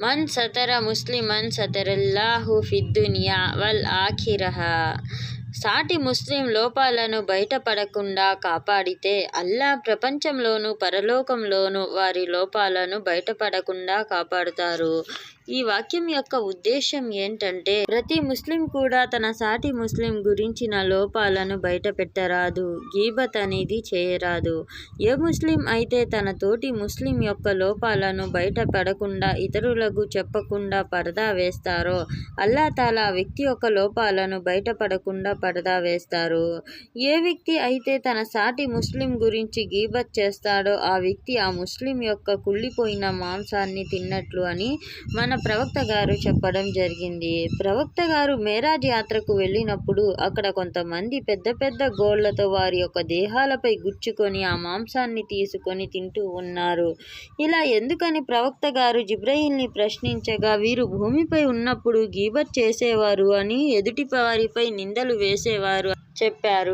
మన్ సతర ముస్లిమన్ సతరల్లాహు ఫిద్దునియా వల్ ఆఖిరహ సాటి ముస్లిం లోపాలను బయటపడకుండా కాపాడితే అల్లా ప్రపంచంలోనూ పరలోకంలోనూ వారి లోపాలను బయటపడకుండా కాపాడుతారు. ఈ వాక్యం యొక్క ఉద్దేశం ఏంటంటే ప్రతి ముస్లిం కూడా తన సాటి ముస్లిం గురించిన లోపాలను బయట పెట్టరాదు గీబత్ అనేది చేయరాదు. ఏ ముస్లిం అయితే తన తోటి ముస్లిం యొక్క లోపాలను బయట పడకుండా ఇతరులకు చెప్పకుండా పరదా వేస్తారో అల్లా తాలా వ్యక్తి యొక్క లోపాలను బయటపడకుండా పరదా వేస్తారు. ఏ వ్యక్తి అయితే తన సాటి ముస్లిం గురించి గీబత్ చేస్తాడో ఆ వ్యక్తి ఆ ముస్లిం యొక్క కుళ్ళిపోయిన మాంసాన్ని తిన్నట్లు అని మన ప్రవక్త గారు చెప్పడం జరిగింది. ప్రవక్త గారు మేరాజ్ యాత్రకు వెళ్ళినప్పుడు అక్కడ కొంతమంది పెద్ద పెద్ద గోళ్ళతో వారి యొక్క దేహాలపై గుచ్చుకొని ఆ మాంసాన్ని తీసుకొని తింటూ ఉన్నారు. ఇలా ఎందుకని ప్రవక్త గారు జిబ్రహీల్ని ప్రశ్నించగా వీరు భూమిపై ఉన్నప్పుడు గీబర్ చేసేవారు అని ఎదుటి వారిపై నిందలు వేసేవారు చెప్పారు.